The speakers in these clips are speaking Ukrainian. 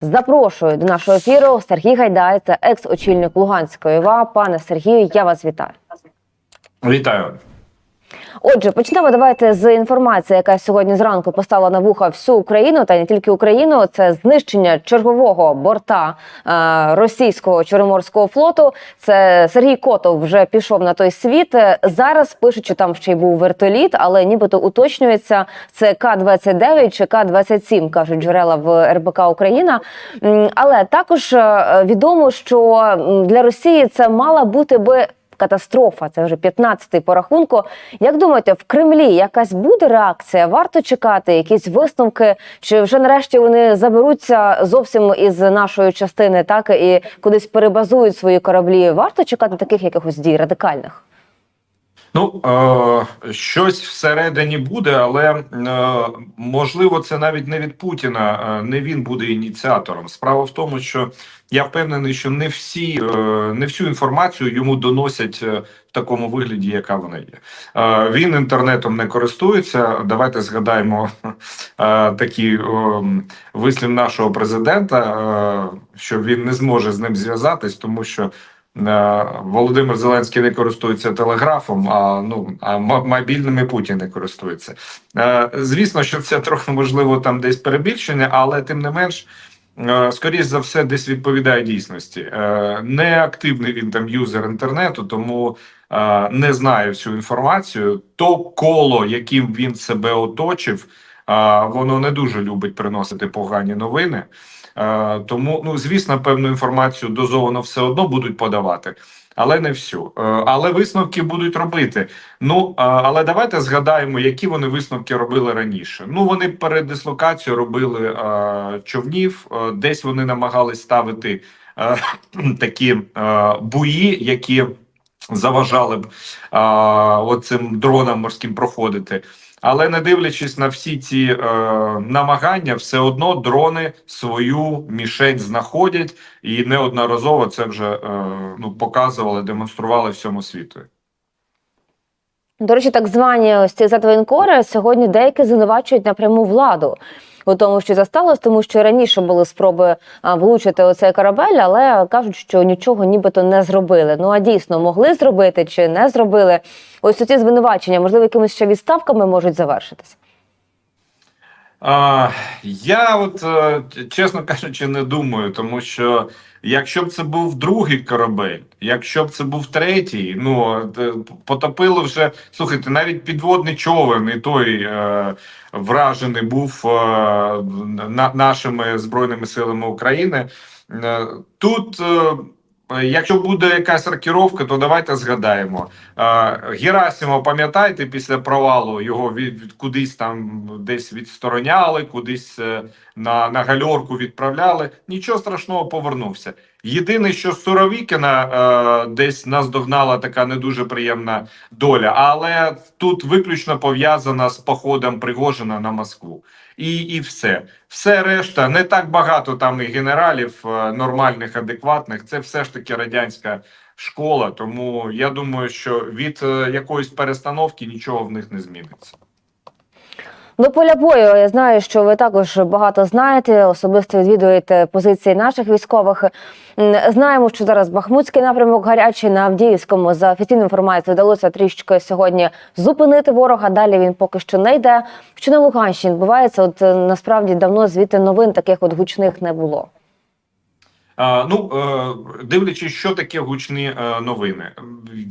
Запрошую до нашого ефіру Сергій Гайдай, це екс-очільник Луганської ВА. Пане Сергію, я вас вітаю. Вітаю. Отже, почнемо давайте з інформації, яка сьогодні зранку поставила на вуха всю Україну, та не тільки Україну. Це знищення чергового борта е, російського Чорноморського флоту. Це Сергій Котов вже пішов на той світ. Е, Зараз пишуть, що там ще й був вертоліт, але нібито уточнюється це К-29 чи К-27, кажуть джерела в РБК Україна. Але також е, відомо, що для Росії це мала бути би катастрофа. Це вже 15-й по рахунку. Як думаєте, в Кремлі якась буде реакція? Варто чекати якісь висновки? Чи вже нарешті вони заберуться зовсім із нашої частини, так і кудись перебазують свої кораблі? Варто чекати таких якихось дій радикальних? Ну е, щось всередині буде, але е, можливо, це навіть не від Путіна, е, не він буде ініціатором. Справа в тому, що я впевнений, що не всі е, не всю інформацію йому доносять е, в такому вигляді, яка вона є. Е, він інтернетом не користується. Давайте згадаємо е, такі е, вислів нашого президента, е, що він не зможе з ним зв'язатись, тому що. Е, Володимир Зеленський не користується телеграфом, а ну а мобільними Путін не користується. Е, Звісно, що це трохи можливо там десь перебільшення, але тим не менш. е, Скоріше за все, десь відповідає дійсності. Не активний він там юзер інтернету, тому не знає всю інформацію. То коло, яким він себе оточив, воно не дуже любить приносити погані новини. Тому, ну звісно, певну інформацію дозовано все одно будуть подавати, але не всю. Е, Але висновки будуть робити. Ну але давайте згадаємо, які вони висновки робили раніше. Ну вони перед дислокацією робили човнів, е, десь вони намагались ставити е, такі буї, які заважали б оцим дронам морським проходити. Але не дивлячись на всі ці е, намагання, все одно дрони свою мішень знаходять і неодноразово це вже е, ну показували, демонстрували всьому світу. До речі, так звані ось ці затвоєнкори сьогодні деякі звинувачують напряму владу у тому, що засталось, тому що раніше були спроби влучити оцей корабель, але кажуть, що нічого нібито не зробили. Ну а дійсно могли зробити чи не зробили? Ось ці звинувачення, можливо, якимись ще відставками можуть завершитися. Я от е, чесно кажучи, не думаю, тому що якщо б це був другий корабель, якщо б це був третій, ну е, потопило вже слухайте, навіть підводний човен, і той е, вражений був е, на, нашими збройними силами України. Е, тут. Якщо буде якась рокіровка, то давайте згадаємо. Е, Герасимов, пам'ятаєте, після провалу його від кудись там десь відстороняли, кудись е, на, на гальорку відправляли. Нічого страшного повернувся. Єдине, що Суровікіна е, десь наздогнала така не дуже приємна доля, але тут виключно пов'язана з походом Пригожина на Москву. І, і все. Все решта не так багато там і генералів е, нормальних, адекватних. Це все ж таки радянська школа. Тому я думаю, що від е, якоїсь перестановки нічого в них не зміниться. До поля бою я знаю, що ви також багато знаєте, особисто відвідуєте позиції наших військових. Знаємо, що зараз Бахмутський напрямок гарячий на Авдіївському. За офіційною інформацією вдалося трішки сьогодні зупинити ворога. Далі він поки що не йде. Що на Луганщині відбувається? От е, насправді давно звідти новин таких от гучних не було. Ну, е, дивлячись, що таке гучні е, новини.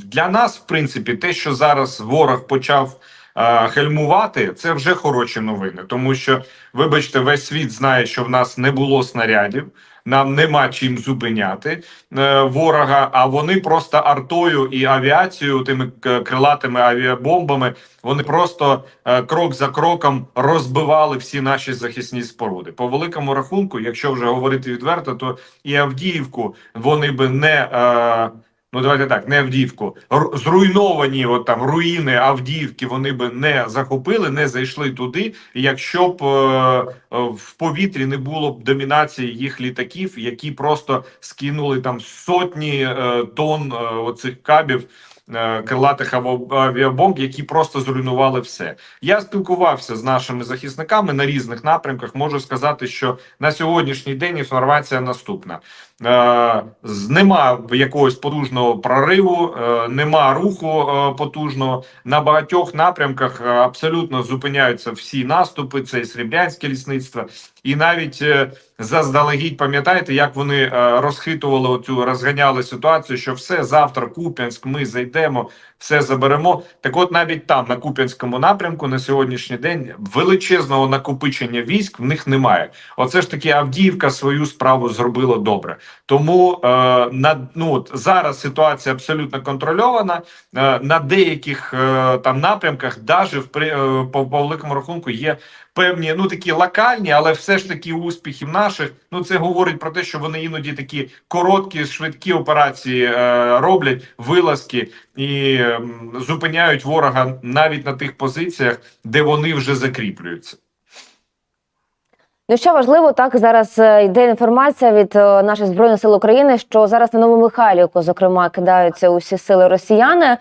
Для нас, в принципі, те, що зараз ворог почав гальмувати, це вже хороші новини. Тому що, вибачте, весь світ знає, що в нас не було снарядів, нам нема чим зупиняти е, ворога, а вони просто артою і авіацією, тими крилатими авіабомбами, вони просто е, крок за кроком розбивали всі наші захисні споруди. По великому рахунку, якщо вже говорити відверто, то і Авдіївку вони би не. Е, Ну, давайте так, не Авдіївку. Зруйновані от там руїни Авдіївки вони би не захопили, не зайшли туди, якщо б е, е, в повітрі не було б домінації їх літаків, які просто скинули там сотні е, тонн е, оцих кабів е, крилатих авіабомб, які просто зруйнували все. Я спілкувався з нашими захисниками на різних напрямках. Можу сказати, що на сьогоднішній день інформація наступна: нема якогось потужного прориву, е, нема руху е, потужного. На багатьох напрямках е, абсолютно зупиняються всі наступи. Це і Сріблянське лісництво, і навіть е, заздалегідь пам'ятаєте, як вони е, розхитували оцю розганяли ситуацію, що все завтра Куп'янськ, ми зайдемо, все заберемо. Так, от навіть там, на Куп'янському напрямку, на сьогоднішній день величезного накопичення військ в них немає. Оце ж таки Авдіївка свою справу зробила добре. Тому е, на ну от зараз ситуація абсолютно контрольована. Е, на деяких е, там напрямках, даже в при е, по, по великому рахунку, є певні ну такі локальні, але все ж таки успіхів наших. Ну це говорить про те, що вони іноді такі короткі, швидкі операції е, роблять, вилазки і зупиняють ворога навіть на тих позиціях, де вони вже закріплюються. Ну, що важливо, так зараз е, йде інформація від е, наших збройних сил України, що зараз на Новомихайлівку, зокрема, кидаються усі сили росіяни. Е,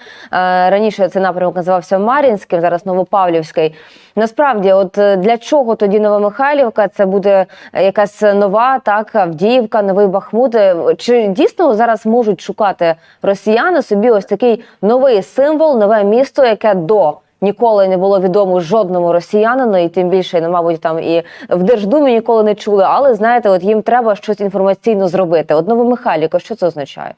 Раніше цей напрямок називався Мар'їнським, зараз Новопавлівський. Насправді, от для чого тоді Новомихайлівка? Це буде якась нова так Авдіївка, новий Бахмут. Чи дійсно зараз можуть шукати росіяни собі ось такий новий символ, нове місто, яке до ніколи не було відомо жодному росіянину, і тим більше, ну, мабуть, там і в Держдумі ніколи не чули. Але знаєте, от їм треба щось інформаційно зробити. От Новомихайлівка, що це означає?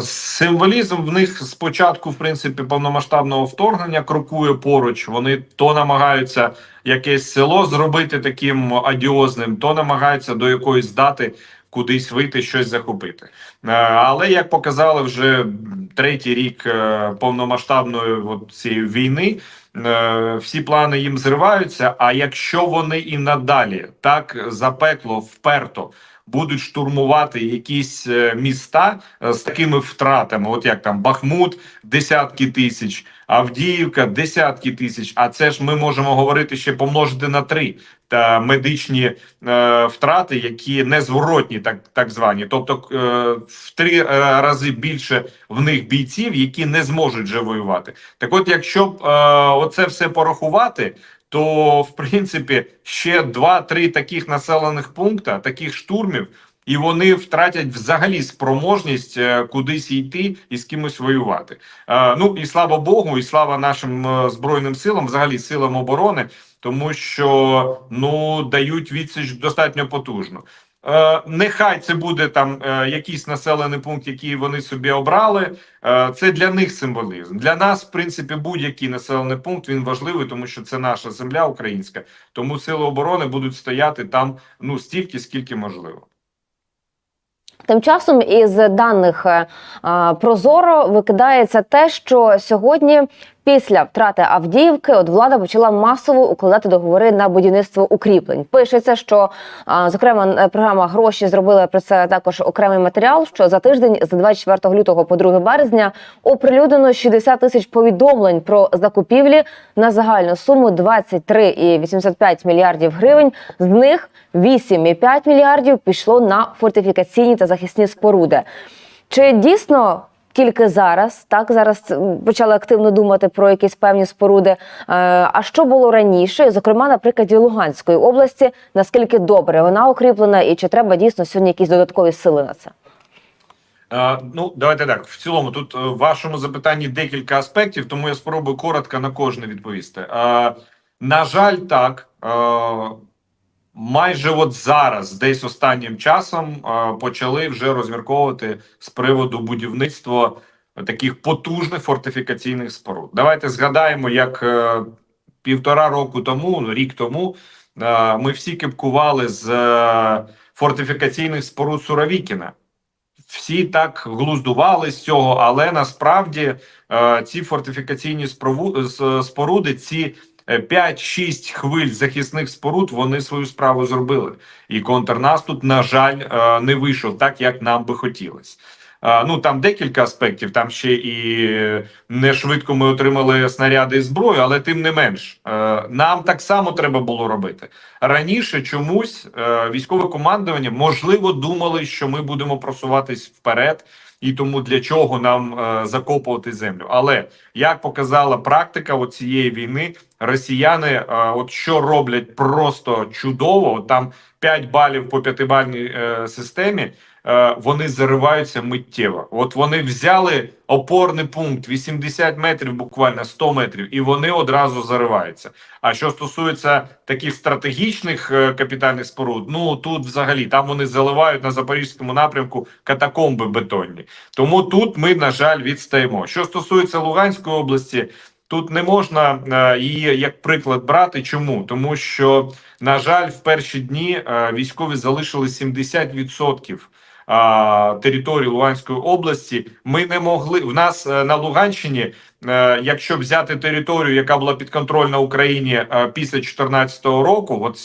Символізм в них спочатку, в принципі, повномасштабного вторгнення крокує поруч. Вони то намагаються якесь село зробити таким адіозним, то намагаються до якоїсь дати кудись вийти, щось захопити. Е, Але як показали вже третій рік е, повномасштабної цієї війни, е, всі плани їм зриваються. А якщо вони і надалі так запекло, вперто будуть штурмувати якісь міста з такими втратами, от як там Бахмут, десятки тисяч, Авдіївка, десятки тисяч. А це ж ми можемо говорити ще помножити на три та медичні е, втрати, які незворотні, так так звані, тобто е, в три е, рази більше в них бійців, які не зможуть вже воювати. Так, от, якщо б е, оце все порахувати. То в принципі ще два-три таких населених пункта, таких штурмів, і вони втратять взагалі спроможність е, кудись йти і з кимось воювати. Е, ну і слава Богу, і слава нашим е, збройним силам, взагалі силам оборони, тому що ну дають відсіч достатньо потужно. Нехай це буде там якийсь населений пункт, який вони собі обрали. Це для них символізм. Для нас, в принципі, будь-який населений пункт він важливий, тому що це наша земля українська. Тому сили оборони будуть стояти там ну стільки, скільки можливо. Тим часом із даних е, Прозоро викидається те, що сьогодні, після втрати Авдіївки, от влада почала масово укладати договори на будівництво укріплень. Пишеться, що зокрема е, програма гроші зробила про це також окремий матеріал. Що за тиждень з 24 лютого по 2 березня оприлюднено 60 тисяч повідомлень про закупівлі на загальну суму 23,85 мільярдів гривень. З них 8,5 мільярдів пішло на фортифікаційні та захисні споруди. Чи дійсно тільки зараз, так зараз почали активно думати про якісь певні споруди? Е, А що було раніше? Зокрема, на прикладі Луганської області, наскільки добре вона укріплена, і чи треба дійсно сьогодні якісь додаткові сили на це? Е, ну, давайте так. В цілому, тут е, в вашому запитанні декілька аспектів, тому я спробую коротко на кожне відповісти. На жаль, так. Майже от зараз, десь останнім часом, е, почали вже розмірковувати з приводу будівництва таких потужних фортифікаційних споруд. Давайте згадаємо, як е, півтора року тому, рік тому, е, ми всі кипкували з фортифікаційних споруд Суровікіна. Всі так глуздували з цього, але насправді е, ці фортифікаційні споруди, ці 5-6 хвиль захисних споруд, вони свою справу зробили. І контрнаступ, на жаль, е, не вийшов так, як нам би хотілося. Ну там декілька аспектів. Там ще і не швидко ми отримали снаряди і зброю, але тим не менш, е, нам так само треба було робити раніше. Чомусь е, військове командування можливо думали, що ми будемо просуватись вперед, і тому для чого нам е, закопувати землю. Але як показала практика цієї війни, росіяни, е, от що роблять просто чудово. От Там 5 балів по п'ятибальній е, системі. Е, Вони зариваються миттєво. От вони взяли опорний пункт 80 метрів, буквально 100 метрів, і вони одразу зариваються. А що стосується таких стратегічних е, капітальних споруд, ну тут взагалі там вони заливають на запорізькому напрямку катакомби бетонні. Тому тут ми, на жаль, відстаємо. Що стосується Луганської області, тут не можна е, її як приклад брати. Чому? Тому що, на жаль, в перші дні військові залишили 70% а, території Луганської області. Ми не могли в нас е, на Луганщині, е, якщо взяти територію, яка була підконтрольна Україні е, після 2014 року, от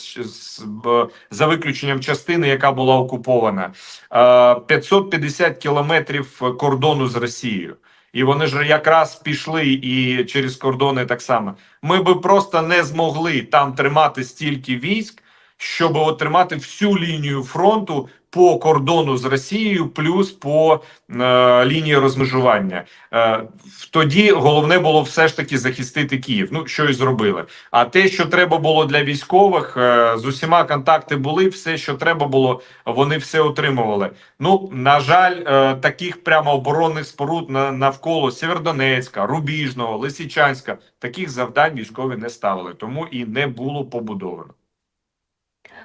за виключенням частини, яка була окупована, е, 550 кілометрів кордону з Росією. І вони ж якраз пішли і через кордони так само. Ми би просто не змогли там тримати стільки військ, щоб отримати всю лінію фронту по кордону з Росією, плюс по е, лінії розмежування. Е, тоді головне було все ж таки захистити Київ. Ну що і зробили. А те, що треба було для військових, е, з усіма контакти були. Все, що треба було, вони все отримували. Ну на жаль, е, таких прямо оборонних споруд на навколо Сєвєродонецька, Рубіжного, Лисичанська таких завдань військові не ставили, тому і не було побудовано.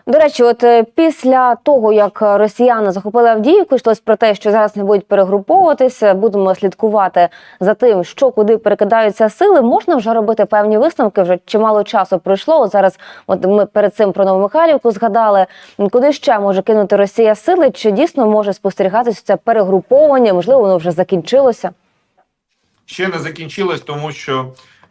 До речі, от е, після того, як росіяни захопили Авдіївку, йшлось про те, що зараз не будуть перегруповуватися, будемо слідкувати за тим, що куди перекидаються сили. Можна вже робити певні висновки. Вже чимало часу пройшло. От зараз, от ми перед цим про Новомихайлівку згадали, куди ще може кинути Росія сили? Чи дійсно може спостерігатися це перегруповування? Можливо, воно вже закінчилося. ще не закінчилось, тому що е,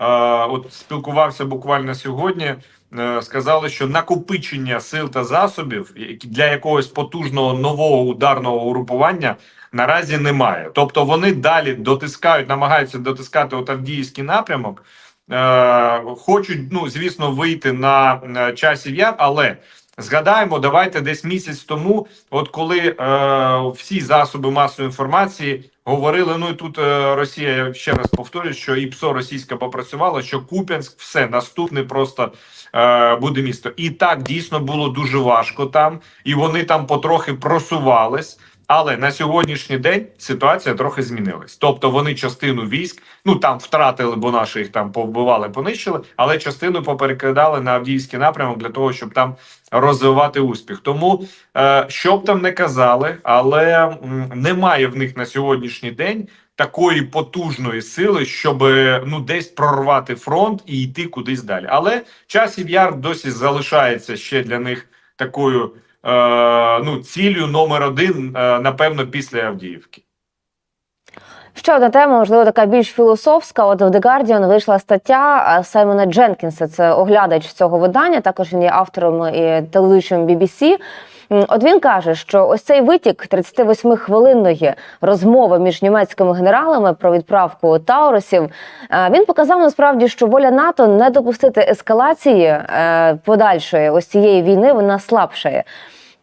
от спілкувався буквально сьогодні. е, Сказали, що накопичення сил та засобів для якогось потужного нового ударного угрупування наразі немає. Тобто вони далі дотискають, намагаються дотискати от Авдіївський напрямок. Е, хочуть, ну звісно, вийти на часів яр, але згадаємо, давайте десь місяць тому, от коли е, всі засоби масової інформації говорили: ну і тут е, Росія я ще раз повторюю, що і ПСО російська попрацювала, що Куп'янськ, все наступне просто е, буде місто. І так дійсно було дуже важко там, і вони там потрохи просувались. Але на сьогоднішній день ситуація трохи змінилась. Тобто вони частину військ, ну там втратили, бо наші їх там повбивали, понищили, але частину поперекидали на Авдіївський напрямок для того, щоб там розвивати успіх. Тому е, що б там не казали, але немає в них на сьогоднішній день такої потужної сили, щоб ну десь прорвати фронт і йти кудись далі. Але часів яр досі залишається ще для них такою ну ціллю номер один, е, напевно, після Авдіївки. Ще одна тема, можливо, така більш філософська. От в The Guardian вийшла стаття е, Саймона Дженкінса, це оглядач цього видання. Також він є автором і телеведучим BBC. От він каже, що ось цей витік 38-хвилинної розмови між німецькими генералами про відправку таурусів. е, Він показав насправді, що воля НАТО не допустити ескалації е, подальшої ось цієї війни, вона слабшає.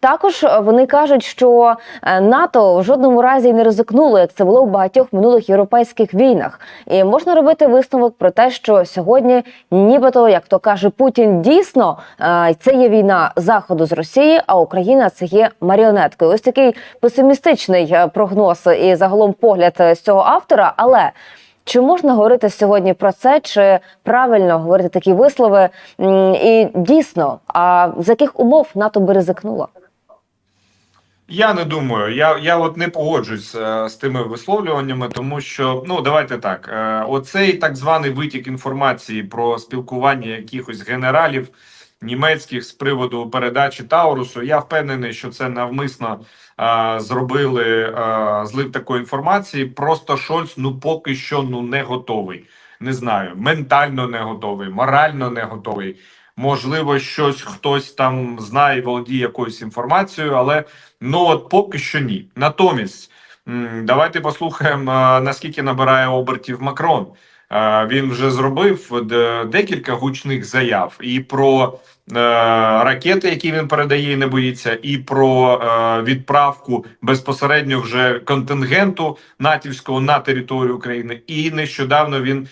Також е, вони кажуть, що е, НАТО в жодному разі не ризикнуло, як це було в багатьох минулих європейських війнах. І можна робити висновок про те, що сьогодні, нібито, як то каже Путін, дійсно е, це є війна заходу з Росії, а Україна це є маріонеткою. Ось такий песимістичний прогноз і загалом погляд з цього автора, але. Чи можна говорити сьогодні про це, чи правильно говорити такі вислови? І дійсно, а з яких умов НАТО би ризикнуло? Я не думаю. Я я от не погоджуюсь е, з тими висловлюваннями, тому що ну давайте так. Е, оцей так званий витік інформації про спілкування якихось генералів німецьких з приводу передачі Таурусу. Я впевнений, що це навмисно е, зробили е, злив такої інформації. Просто Шольц ну поки що ну не готовий. Не знаю, ментально не готовий, морально не готовий. Можливо, щось хтось там знає, володіє якоюсь інформацією, але ну от поки що ні. Натомість Давайте послухаємо, е, наскільки набирає обертів Макрон. Е, Він вже зробив декілька гучних заяв і про е, ракети, які він передає, і не боїться, і про відправку безпосередньо вже контингенту натівського на територію України. І нещодавно він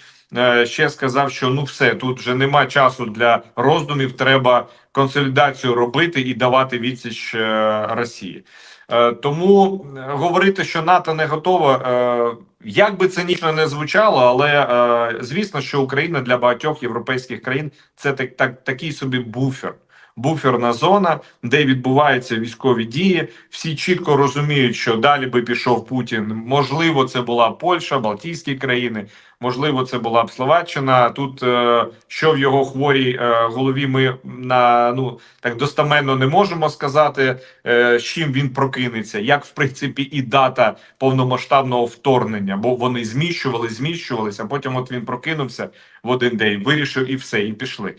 ще сказав, що ну все тут вже нема часу для роздумів. Треба консолідацію робити і давати відсіч е, Росії. Е, Тому е, говорити, що НАТО не готова, е, як би цинічно не звучало, але е, звісно, що Україна для багатьох європейських країн це так, так такий собі буфер. Буферна зона, де відбуваються військові дії. Всі чітко розуміють, що далі би пішов Путін. Можливо, це була Польща, Балтійські країни, можливо, це була б Словаччина. Тут е, що в його хворій е, голові, ми на ну так достаменно не можемо сказати, е, з чим він прокинеться, як в принципі і дата повномасштабного вторгнення, бо вони зміщували, зміщувалися. Потім, от він прокинувся в один день, вирішив і все, і пішли.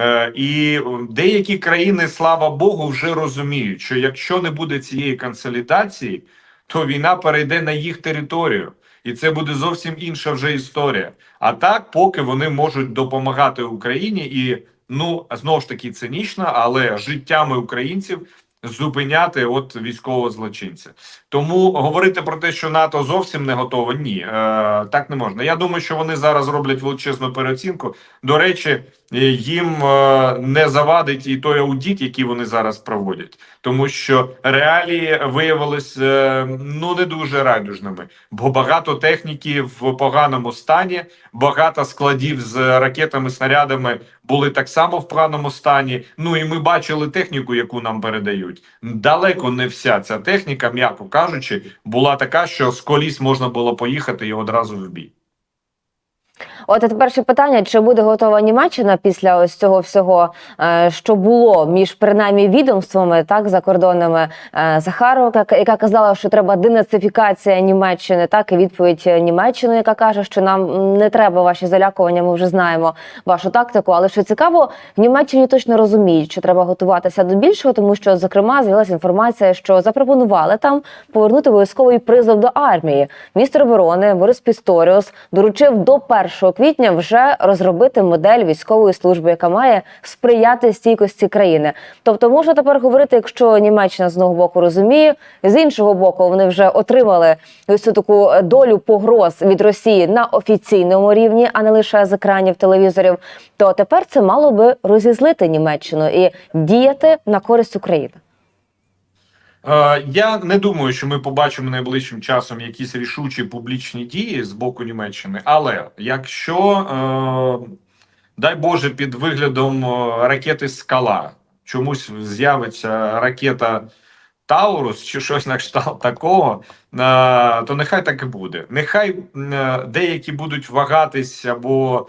Е, І е, деякі країни, слава Богу, вже розуміють, що якщо не буде цієї консолідації, то війна перейде на їх територію, і це буде зовсім інша вже історія. А так, поки вони можуть допомагати Україні, і ну знову ж таки цинічно, але життями українців зупиняти от військового злочинця. Тому говорити про те, що НАТО зовсім не готове, ні, е, так не можна. Я думаю, що вони зараз роблять величезну переоцінку. До речі, їм е, не завадить і той аудіт, який вони зараз проводять, тому що реалії виявились е, ну не дуже радужними, бо багато техніки в поганому стані, багато складів з ракетами, снарядами були так само в поганому стані. Ну і ми бачили техніку, яку нам передають. Далеко не вся ця техніка, м'яко кажучи, була така, що з коліс можна було поїхати і одразу в бій. От а тепер ще питання: чи буде готова Німеччина після ось цього всього, е, що було між принаймні відомствами, так закордонними е, Захарова, яка, казала, що треба денацифікація Німеччини, так і відповідь Німеччини, яка каже, що нам не треба ваші залякування. Ми вже знаємо вашу тактику. Але що цікаво, в Німеччині точно розуміють, що треба готуватися до більшого, тому що зокрема з'явилася інформація, що запропонували там повернути військовий призов до армії. Міністр оборони Борис Пісторіус доручив до 1 квітня вже розробити модель військової служби, яка має сприяти стійкості країни. Тобто, можна тепер говорити, якщо Німеччина з одного боку розуміє, з іншого боку, вони вже отримали ось таку долю погроз від Росії на офіційному рівні, а не лише з екранів телевізорів. То тепер це мало би розізлити Німеччину і діяти на користь України. Е, Я не думаю, що ми побачимо найближчим часом якісь рішучі публічні дії з боку Німеччини. Але якщо, е, дай Боже, під виглядом е, ракети Скала чомусь з'явиться ракета Таурус чи щось на кшталт такого, то нехай так і буде. Нехай деякі будуть вагатись або.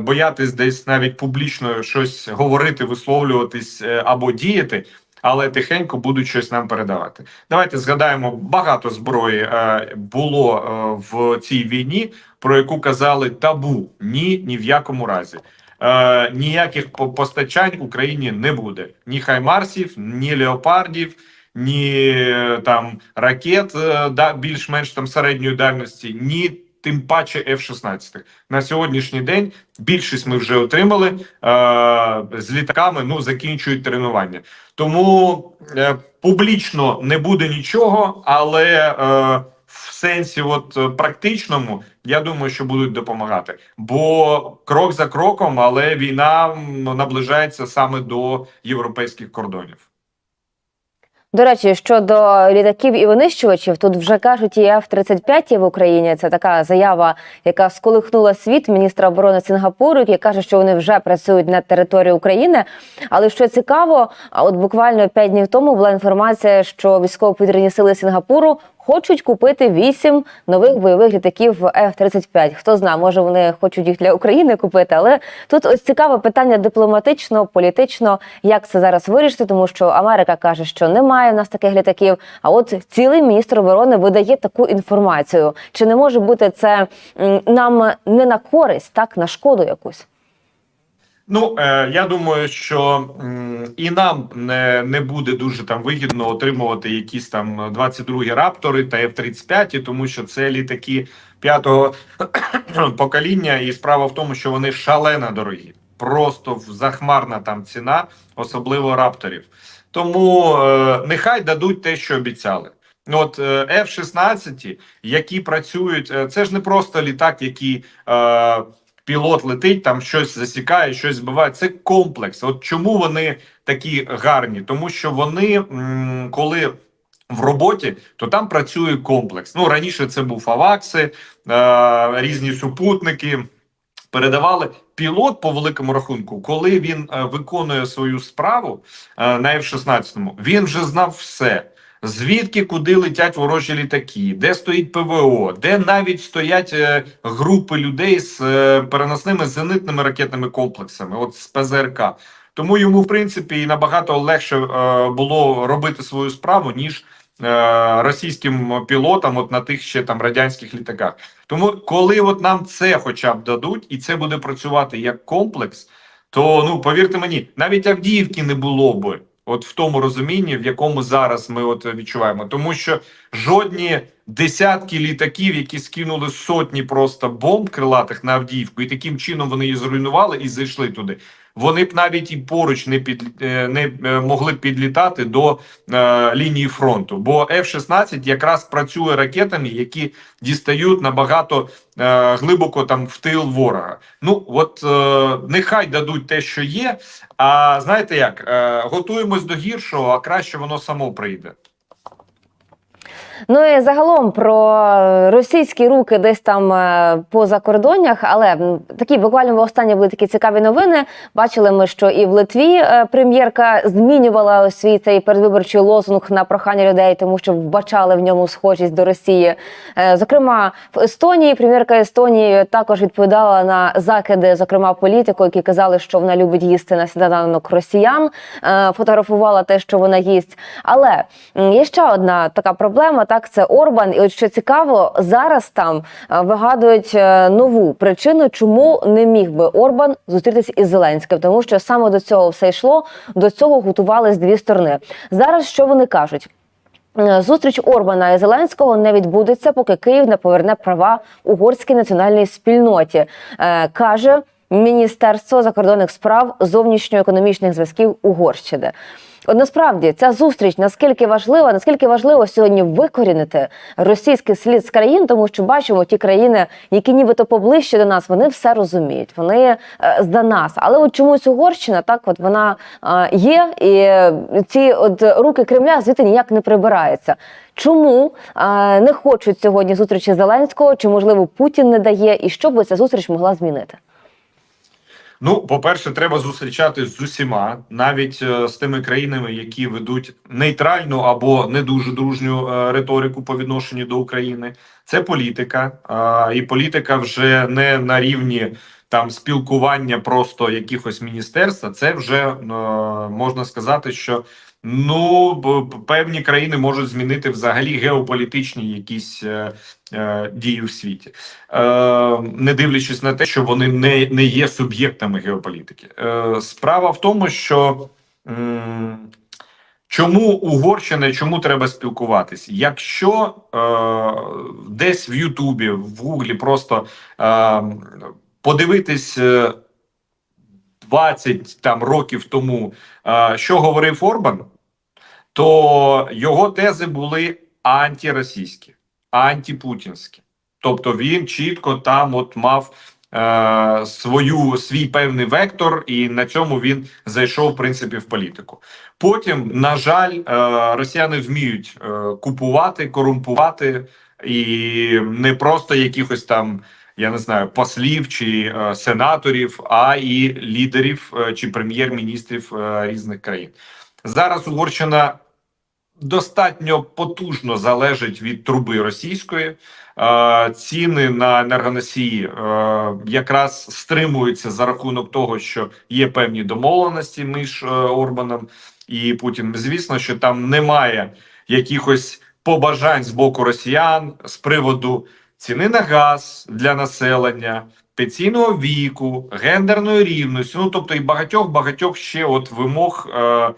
Боятись десь навіть публічно щось говорити, висловлюватись або діяти, але тихенько будуть щось нам передавати. Давайте згадаємо, багато зброї е, було е, в цій війні, про яку казали табу. Ні, ні в якому разі. Е, ніяких постачань Україні не буде. Ні хаймарсів, ні леопардів, ні е, там ракет е, більш-менш там середньої дальності, ні. Тим паче F-16. на сьогоднішній день більшість ми вже отримали е, з літаками. Ну закінчують тренування. Тому е, публічно не буде нічого, але е, в сенсі, от е, практичному, я думаю, що будуть допомагати. Бо крок за кроком, але війна наближається саме до європейських кордонів. До речі, щодо літаків і винищувачів, тут вже кажуть, і F-35 є в Україні. Це така заява, яка сколихнула світ міністра оборони Сінгапуру, який каже, що вони вже працюють на території України. Але що цікаво, а от буквально п'ять днів тому була інформація, що військово-повітряні сили Сінгапуру хочуть купити вісім нових бойових літаків F-35. Хто знає, може вони хочуть їх для України купити, але тут ось цікаве питання дипломатично, політично, як це зараз вирішити, тому що Америка каже, що немає в нас таких літаків. А от цілий міністр оборони видає таку інформацію. Чи не може бути це нам не на користь, так на шкоду якусь? Ну е, я думаю, що і нам не, не буде дуже там вигідно отримувати якісь там 22 раптори та F-35, тому що це літаки п'ятого покоління, і справа в тому, що вони шалено дорогі, просто захмарна там ціна, особливо рапторів. Тому е, нехай дадуть те, що обіцяли. Ну, От е, F-16, які працюють, е, це ж не просто літак, який е, пілот летить, там щось засікає, щось збиває. Це комплекс. От чому вони такі гарні? Тому що вони, м, коли в роботі, то там працює комплекс. Ну раніше це був Авакси, е, різні супутники. Передавали пілот по великому рахунку, коли він е, виконує свою справу е, на F-16, він вже знав все. Звідки куди летять ворожі літаки, де стоїть ПВО, де навіть стоять е, групи людей з е, переносними зенитними ракетними комплексами, от з ПЗРК. Тому йому, в принципі, і набагато легше е, було робити свою справу, ніж російським пілотам, от на тих ще там радянських літаках. Тому, коли от нам це хоча б дадуть, і це буде працювати як комплекс, то ну повірте мені, навіть Авдіївки не було би. От в тому розумінні, в якому зараз ми от відчуваємо, тому що жодні десятки літаків, які скинули сотні просто бомб крилатих на Авдіївку, і таким чином вони її зруйнували і зайшли туди. Вони б навіть і поруч не під е, не е, могли підлітати до е, лінії фронту. Бо F-16 якраз працює ракетами, які дістають набагато е, глибоко там в тил ворога. Ну от е, нехай дадуть те, що є. А знаєте як? Е, готуємось до гіршого, а краще воно само прийде. Ну і загалом про російські руки десь там е, по закордоннях, але такі буквально в останні були такі цікаві новини. Бачили ми, що і в Литві е, прем'єрка змінювала свій цей передвиборчий лозунг на прохання людей, тому що вбачали в ньому схожість до Росії. Е, Зокрема, в Естонії прем'єрка Естонії також відповідала на закиди, зокрема політику, які казали, що вона любить їсти на сніданок росіян. Фотографувала те, що вона їсть. Але є ще одна така проблема. Так, це Орбан. І от що цікаво, зараз там е, вигадують е, нову причину, чому не міг би Орбан зустрітися із Зеленським, тому що саме до цього все йшло. До цього готувались дві сторони. Зараз що вони кажуть? Е, Зустріч Орбана і Зеленського не відбудеться, поки Київ не поверне права угорській національній спільноті, каже Міністерство закордонних справ зовнішньоекономічних зв'язків Угорщини. От насправді ця зустріч наскільки важлива, наскільки важливо сьогодні викорінити російський слід з країн, тому що бачимо ті країни, які нібито поближче до нас, вони все розуміють, вони е, за нас. Але от чомусь Угорщина так, от вона е, є, і ці от руки Кремля звідти ніяк не прибираються. Чому е, не хочуть сьогодні зустрічі Зеленського? Чи можливо Путін не дає, і що би ця зустріч могла змінити? Ну, по-перше, треба зустрічатись з усіма, навіть е, з тими країнами, які ведуть нейтральну або не дуже дружню е, риторику по відношенню до України. Це політика, і політика вже не на рівні там спілкування просто якихось міністерств. Це вже е, можна сказати, що ну певні країни можуть змінити взагалі геополітичні якісь е, е, дії в світі е, не дивлячись на те, що вони не, не є суб'єктами геополітики. Е, справа в тому, що м, чому Угорщина, чому треба спілкуватись? Якщо е, десь в Ютубі, в Гуглі просто е, подивитись. е, 20 там років тому, е, що говорив Орбан, то його тези були антиросійські, антипутінські. Тобто він чітко там от мав е, свою свій певний вектор, і на цьому він зайшов в принципі в політику. Потім, на жаль, е, росіяни вміють е, купувати, корумпувати і не просто якихось там. Я не знаю послів чи е, сенаторів, а і лідерів е, чи прем'єр-міністрів е, різних країн. Зараз Угорщина достатньо потужно залежить від труби російської. Ціни на енергоносії е, якраз стримуються за рахунок того, що є певні домовленості між е, Орбаном і Путіним. Звісно, що там немає якихось побажань з боку росіян з приводу ціни на газ для населення, пенсійного віку, гендерної рівності, ну тобто і багатьох багатьох ще от вимог е,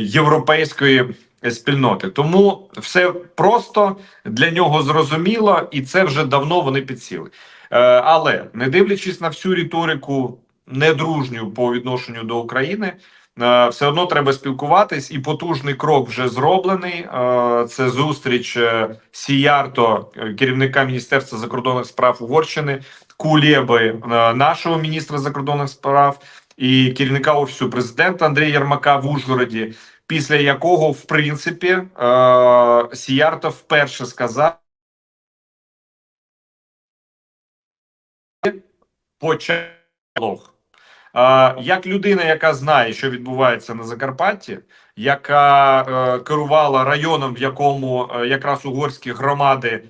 європейської спільноти. Тому все просто для нього зрозуміло, і це вже давно вони підсіли. Е, але не дивлячись на всю риторику недружню по відношенню до України. е, Все одно треба спілкуватись, і потужний крок вже зроблений. Е, Це зустріч Сіярто, керівника Міністерства закордонних справ Угорщини, Кулєби, нашого міністра закордонних справ і керівника офісу президента Андрія Єрмака в Ужгороді, після якого, в принципі, е, Сіярто вперше сказав. Почалог. Е, Як людина, яка знає, що відбувається на Закарпатті, яка е, керувала районом, в якому е, якраз угорські громади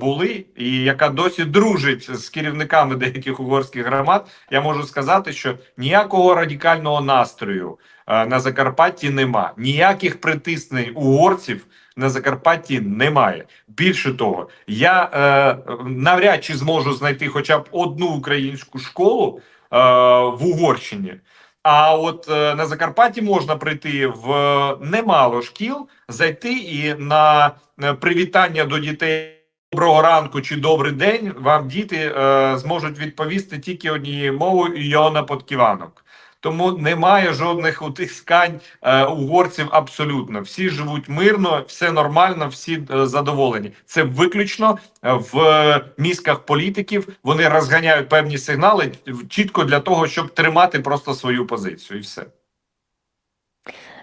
були, і яка досі дружить з керівниками деяких угорських громад, я можу сказати, що ніякого радикального настрою е, на Закарпатті нема, ніяких притиснень угорців на Закарпатті немає. Більше того, я е, навряд чи зможу знайти хоча б одну українську школу е, в Угорщині. А от е, на Закарпатті можна прийти в е, немало шкіл, зайти і на е, привітання до дітей. Доброго ранку чи добрий день вам діти е, зможуть відповісти тільки однією мовою Йона Подківанок. Тому немає жодних утискань е, угорців абсолютно. Всі живуть мирно, все нормально, всі е, задоволені. Це виключно е, в е, мізках політиків. Вони розганяють певні сигнали чітко для того, щоб тримати просто свою позицію, і все.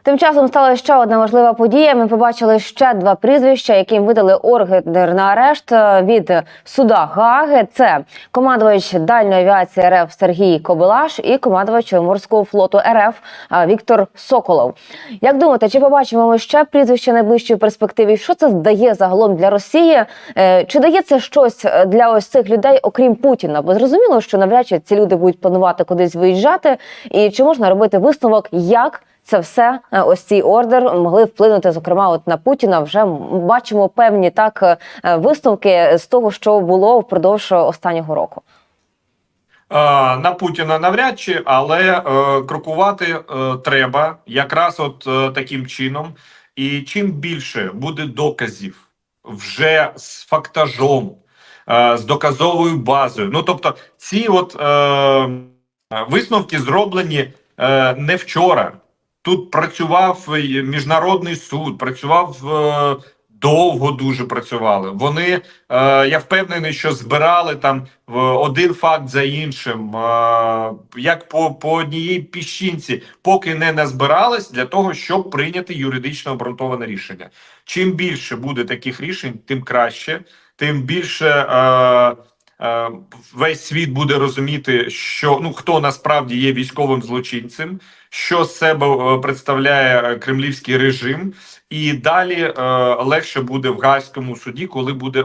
Тим часом стала ще одна важлива подія. Ми побачили ще два прізвища, яким видали ордер на арешт е, від суда Гаги. Це командувач дальньої авіації РФ Сергій Кобилаш і командувач морського флоту РФ е, Віктор Соколов. Як думаєте, чи побачимо ми ще прізвище найближчої перспективі? Що це здає загалом для Росії? Е, Чи дає це щось для ось цих людей, окрім Путіна? Бо зрозуміло, що навряд чи ці люди будуть планувати кудись виїжджати, і чи можна робити висновок, як це все е, ось цей ордер могли вплинути, зокрема, от на Путіна. Вже бачимо певні так е, висновки з того, що було впродовж останнього року. Е, на Путіна навряд чи, але е, крокувати е, треба якраз от е, таким чином. І чим більше буде доказів вже з фактажом, е, з доказовою базою. Ну тобто, ці от е, висновки зроблені е, не вчора. Тут працював міжнародний суд, працював е, довго дуже працювали. Вони е, я впевнений, що збирали там один факт за іншим, е, як по, по одній піщинці, поки не назбирались для того, щоб прийняти юридично обґрунтоване рішення. Чим більше буде таких рішень, тим краще, тим більше. Е, е, Весь світ буде розуміти, що ну хто насправді є військовим злочинцем, що себе е, представляє е, кремлівський режим, і далі е, легше буде в Гаазькому суді, коли буде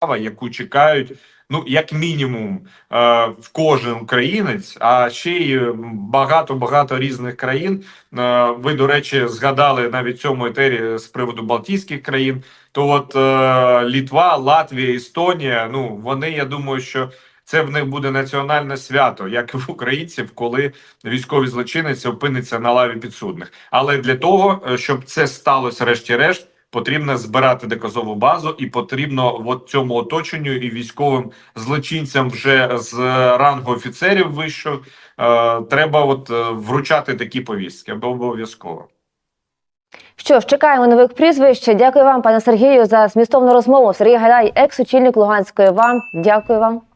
справа, яку чекають. Ну, як мінімум, е, в кожен українець, а ще й багато багато різних країн. Ви, до речі, згадали навіть цьому етері з приводу Балтійських країн. То от Літва, Латвія, Естонія. Ну вони, я думаю, що це в них буде національне свято, як і в українців, коли військовий злочинець опиниться на лаві підсудних. Але для того, е, щоб це сталося, решті-решт, потрібно збирати доказову базу, і потрібно от цьому оточенню і військовим злочинцям вже з рангу офіцерів вищого е, треба от е, вручати такі повістки або обов'язково. Що ж, чекаємо нових прізвищ. Дякую вам, пане Сергію, за змістовну розмову. Сергій Гайдай, екс-очільник Луганської ВАМ. Дякую вам.